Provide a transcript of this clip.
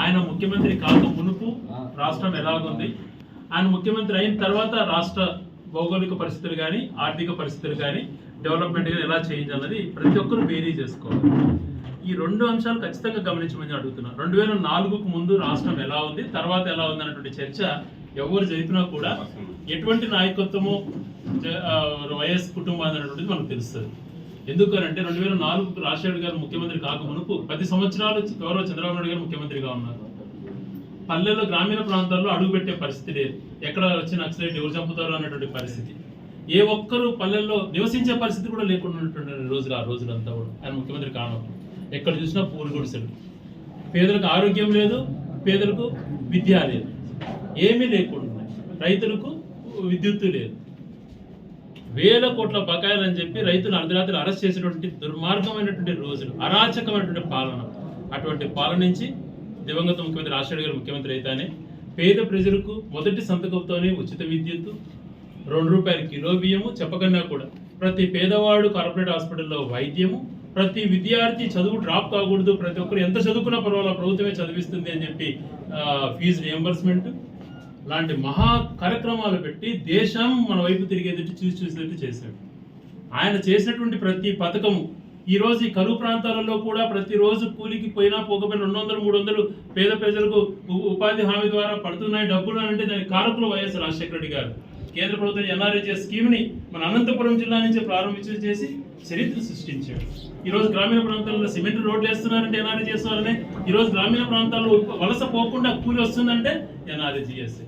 ఆయన ముఖ్యమంత్రి కాక మునుపు రాష్ట్రం ఎలాగుంది? ఆయన ముఖ్యమంత్రి అయిన తర్వాత రాష్ట్ర భౌగోళిక పరిస్థితులు కానీ ఆర్థిక పరిస్థితులు కానీ డెవలప్మెంట్ కానీ ఎలా చేంజ్ అన్నది ప్రతి ఒక్కరు బేరీ చేసుకోవాలి. ఈ రెండు అంశాలు ఖచ్చితంగా గమనించమని అడుగుతున్నాను రెండు వేల నాలుగుకు ముందు రాష్ట్రం ఎలా ఉంది తర్వాత ఎలా ఉంది అన్నటువంటి చర్చ ఎవరు జరిపినా కూడా ఎటువంటి నాయకత్వము వైఎస్ కుటుంబం అన్నటువంటిది మనకు తెలుస్తుంది. ఎందుకనంటే రెండు వేల నాలుగు రాజశేఖర్ గారు ముఖ్యమంత్రి కాక మునుపు పది సంవత్సరాలు గౌరవ చంద్రబాబు నాయుడు గారు ముఖ్యమంత్రిగా ఉన్నారు. పల్లెల్లో గ్రామీణ ప్రాంతాల్లో అడుగుపెట్టే పరిస్థితి లేదు. ఎక్కడ వచ్చి నక్సలైట్ ఎవరు చంపుతారు అన్నటువంటి పరిస్థితి. ఏ ఒక్కరు పల్లెల్లో నివసించే పరిస్థితి కూడా లేకుండా ఉన్నటువంటి రోజులు ఆ రోజులంతా కూడా ఆయన ముఖ్యమంత్రి కానప్పుడు. ఎక్కడ చూసినా పూలు గుడిసెలు. పేదలకు ఆరోగ్యం లేదు పేదలకు విద్య లేదు. ఏమీ లేకుండా రైతులకు విద్యుత్తు లేదు. వేల కోట్ల బకాయిలని చెప్పి రైతులు అర్ధరాత్రి అరెస్ట్ చేసినటువంటి దుర్మార్గమైనటువంటి రోజులు అరాచకమైనటువంటి పాలన. అటువంటి పాలన నుంచి దివంగత ముఖ్యమంత్రి రాజశేఖర్ గారు ముఖ్యమంత్రి అయితేనే పేద ప్రజలకు మొదటి సంతకంతోనే ఉచిత విద్యుత్తు రెండు రూపాయల కిలో బియ్యము చెప్పకన్నా కూడా. ప్రతి పేదవాడు కార్పొరేట్ హాస్పిటల్లో వైద్యము ప్రతి విద్యార్థి చదువు డ్రాప్ కాకూడదు ప్రతి ఒక్కరు ఎంత చదువుకున్నా పర్వాలేదు ప్రభుత్వమే చదివిస్తుంది అని చెప్పి ఫీజు రియంబర్స్మెంట్ లాంటి మహా కార్యక్రమాలు పెట్టి దేశం మన వైపు తిరిగేటట్టు చూసి చూసేటట్టు చేశాడు. ఆయన చేసినటువంటి ప్రతి పథకము ఈరోజు ఈ కరువు ప్రాంతాలలో కూడా ప్రతిరోజు కూలికి పోయినా పోకపోయినా రెండు వందలు మూడు వందలు పేద ప్రజలకు ఉపాధి హామీ ద్వారా పడుతున్నాయి డబ్బులు అని అంటే దానికి కారకులు వైఎస్ రాజశేఖర రెడ్డి గారు. కేంద్ర ప్రభుత్వం ఎన్ఆర్హెచ్ఎస్ స్కీమ్ని మన అనంతపురం జిల్లా నుంచి ప్రారంభించి చేసి చరిత్ర సృష్టించాడు ఈ రోజు గ్రామీణ ప్రాంతాల్లో సిమెంట్ రోడ్లు వేస్తున్నారంటే ఎన్ఆర్హెచ్ఎస్ వాళ్ళనే ఈ రోజు గ్రామీణ ప్రాంతాల్లో వలస పోకుండా కూలి వస్తుందంటే ఎన్ఆర్హెచ్ఎస్